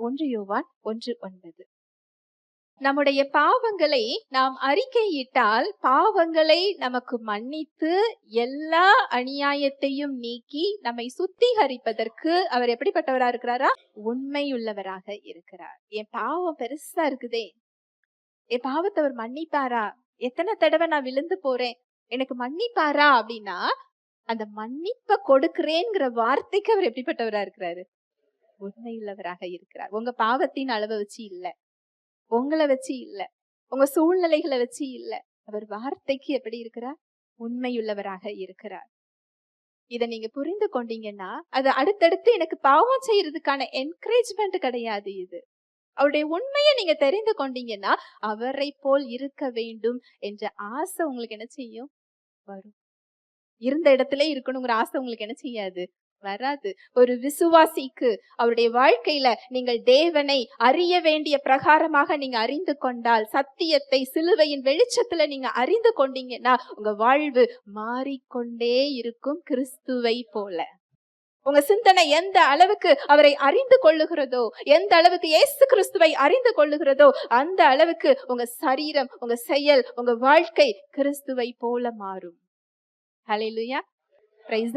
ஒன்று யோவான் ஒன்று ஒன்பது. நம்முடைய பாவங்களை நாம் அறிக்கையிட்டால் பாவங்களை நமக்கு மன்னித்து எல்லா அநியாயத்தையும் நீக்கி நம்மை சுத்திகரிப்பதற்கு அவர் எப்படிப்பட்டவரா இருக்கிறாரா? உண்மையுள்ளவராக இருக்கிறார். என் பாவம் பெருசா இருக்குதே. என் பாவத்தை அவர் மன்னிப்பாரா? எத்தனை தடவை நான் விழுந்து போறேன்? எனக்கு மன்னிப்பாரா? அப்படின்னா அந்த மன்னிப்பை கொடுக்கிறேங்கிற வார்த்தைக்கு அவர் எப்படிப்பட்டவரா இருக்கிறாரு? உண்மையுள்ளவராக இருக்கிறார். உங்க பாவத்தின் அளவை வச்சு இல்ல. உங்களை வச்சு இல்ல. உங்க சூழ்நிலைகளை வச்சு இல்ல. அவர் வார்த்தைக்கு எப்படி இருக்கிறார்? உண்மையுள்ளவராக இருக்கிறார். இதை நீங்க புரிந்து கொண்டீங்கன்னா அது அடுத்தடுத்து எனக்கு பாவம் செய்யறதுக்கான என்கரேஜ்மெண்ட் கிடையாது இது. அவருடைய உண்மையை நீங்க தெரிந்து கொண்டீங்கன்னா அவரை போல் இருக்க வேண்டும் என்ற ஆசை உங்களுக்கு என்ன செய்யும்? வரும். இருந்த இடத்துல இருக்கணுங்கிற ஆசை உங்களுக்கு என்ன செய்யாது? வராது. ஒரு விசுவாசிக்கு அவருடைய வாழ்க்கையில நீங்கள் தேவனை அறிய வேண்டிய பிரகாரமாக நீங்க அறிந்து கொண்டால் சத்தியத்தை சிலுவையின் வெளிச்சத்துல நீங்க அறிந்து கொண்டீங்கன்னா உங்க வாழ்வு மாறிக்கொண்டே இருக்கும் கிறிஸ்துவை போல. உங்க சிந்தனை எந்த அளவுக்கு அவரை அறிந்து கொள்ளுகிறதோ எந்த அளவுக்கு இயேசு கிறிஸ்துவை அறிந்து கொள்ளுகிறதோ அந்த அளவுக்கு உங்க சரீரம் உங்க செயல் உங்க வாழ்க்கை கிறிஸ்துவை போல மாறும். ஹலே லுயா பிரைஸ்